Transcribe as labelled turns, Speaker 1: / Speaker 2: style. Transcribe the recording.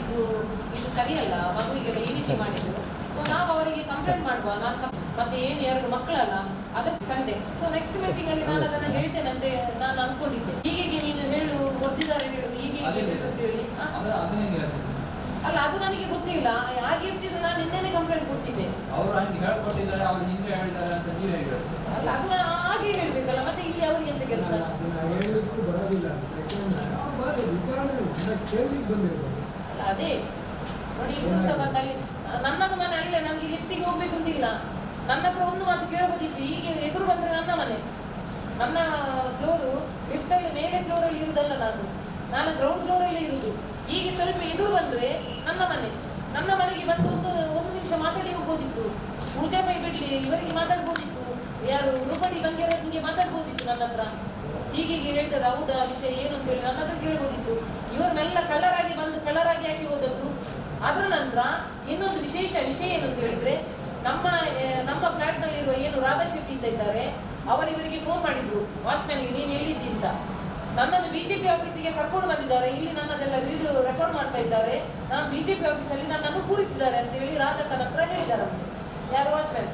Speaker 1: ಇದು ಸರಿಯಲ್ಲ ಮಗುವಿಗೆಲ್ಲ ಈ ರೀತಿ ಮಾಡಿದ್ರು ಸೊ ನಾವು ಅವರಿಗೆ ಕಂಪ್ಲೇಂಟ್ ಮಾಡುವ ನಾನು ಮತ್ತೆ ಏನು ಎರಡು ಮಕ್ಕಳಲ್ಲ ಅದಕ್ಕೆ ಸಂಡೆ ಸೊ ನೆಕ್ಸ್ಟ್ ಮೀಟಿಂಗ್ ಅಲ್ಲಿ ನಾನು ಅದನ್ನ ಹೇಳ್ತೇನೆ ಅಂತ ನಾನು ಅನ್ಕೊಂಡಿದ್ದೆ. ಹೀಗೆ ನೀನು ಹೇಳು ಹೊಡೆದಿದ್ದಾರೆ ಹೇಳು ಹೀಗೆ ಹೇಳು ಅಂತ ಹೇಳಿ.
Speaker 2: ಅದರ
Speaker 1: ಅಲ್ಲ ಅದು ನನಗೆ ಗೊತ್ತಿಲ್ಲ. ಆಗಿರ್ತಿದ್ರೆ ನಾನು ನಿನ್ನೆನೆ ಕಂಪ್ಲೇಂಟ್ ಕೊಡ್ತಿದ್ದೆ
Speaker 2: ಅವರು ಹೇಳ್ಕೊಟ್ಟಿದ್ದಾರೆ ಅವ್ರು ಹಿಂಗೆ ಹೇಳ್ತಾರೆ ಅಂತ ನೀವು ಹೇಗೆ ಹೇಳ್ತೀರಿ?
Speaker 1: ಅಲ್ಲ ಅದನ್ನ ಹಾಗೆ ಹೇಳ್ಬೇಕಲ್ಲ ಮತ್ತೆ ಇಲ್ಲಿ ಅವರಿಗೆ ಎಂತ ಕೆಲಸ
Speaker 3: ಅದನ್ನ ಹೇಳಲಿಕ್ಕೂ ಬರೋದಿಲ್ಲ ಯಾಕೆಂದ್ರೆ ಅವ್ರು ಬರೋದು ವಿಚಾರಣೆ ಇಲ್ಲ ಕೇಳಲಿಕ್ಕೆ ಬಂದಿರ್ಬೋದು
Speaker 1: ಅಲ್ಲ, ಅದೇ. ನೋಡಿ ಇಬ್ರು ಸಹ ಬಂದು ಅಲ್ಲಿ ನನ್ನದು ಮನೆ ಅಲ್ಲೇ ನಮ್ಗೆ ಲಿಫ್ಟಿಗೆ ಹೋಗ್ಬೇಕು ಅಂತಿಲ್ಲ ನನ್ನ ಹತ್ರ ಒಂದು ಮಾತು ಕೇಳಬಹುದಿತ್ತು ಹೀಗೆ ಎದುರು ಬಂದ್ರೆ ನನ್ನ ಮನೆ. ನನ್ನ ಫ್ಲೋರು ಲಿಫ್ಟಲ್ಲಿ ಮೇಲೆ ಫ್ಲೋರಲ್ಲಿ ಇರುವುದಲ್ಲ ನಾನು. ನಾನು ಗ್ರೌಂಡ್ ಫ್ಲೋರಲ್ಲೇ ಇರುವುದು ಈಗ ಸ್ವಲ್ಪ ಎದುರು ಬಂದ್ರೆ ನನ್ನ ಮನೆ. ನನ್ನ ಮನೆಗೆ ಬಂದು ಒಂದು ಒಂದು ನಿಮಿಷ ಮಾತಾಡಿ ಹೋಗ್ಬೋದಿತ್ತು. ಪೂಜೆ ಬೈ ಬಿಡ್ಲಿ, ಇವರಿಗೆ ಮಾತಾಡ್ಬೋದಿತ್ತು. ಯಾರು ರೂಪಡಿ ನಿಮಗೆ ಮಾತಾಡ್ಬೋದಿತ್ತು ನನ್ನ ಹತ್ರ. ಹೀಗೆ ಹೇಳ್ತಾರೆ ಹೌದಾ, ವಿಷಯ ಏನು ಅಂತ ಹೇಳಿ ನನ್ನ ಹತ್ರ ಕೇಳ್ಬೋದಿತ್ತು. ಮೆಲ್ಲ ಕಳ್ಳರಾಗಿ ಬಂದು ಕಳ್ಳರಾಗಿ ಹಾಕಿ ಹೋದದ್ದು. ಅದರ ನಂತರ ಇನ್ನೊಂದು ವಿಶೇಷ ವಿಷಯ ಏನು ಅಂತ ಹೇಳಿದ್ರೆ, ನಮ್ಮ ನಮ್ಮ ಫ್ಲಾಟ್ ನಲ್ಲಿರುವ ಏನು ರಾಧಾ ಶೆಟ್ಟಿ ಅಂತ ಇದ್ದಾರೆ ಅವರು ಇವರಿಗೆ ಫೋನ್ ಮಾಡಿದ್ರು ವಾಚ್ಮ್ಯಾನ್ಗೆ ನೀನು ಎಲ್ಲಿದ್ದಿ ಅಂತ? ನನ್ನನ್ನು ಬಿಜೆಪಿ ಆಫೀಸಿಗೆ ಕರ್ಕೊಂಡು ಬಂದಿದ್ದಾರೆ. ಇಲ್ಲಿ ನನ್ನದೆಲ್ಲ ವಿಡಿಯೋ ರೆಕಾರ್ಡ್ ಮಾಡ್ತಾ ಇದ್ದಾರೆ. ನಾನು ಬಿಜೆಪಿ ಆಫೀಸಲ್ಲಿ ನನ್ನನ್ನು ಕೂರಿಸಿದ್ದಾರೆ ಅಂತ ಹೇಳಿ ರಾಧಾ ಹತ್ರ ಹೇಳಿದ್ದಾರೆ ಯಾರು? ವಾಚ್ಮ್ಯಾನ್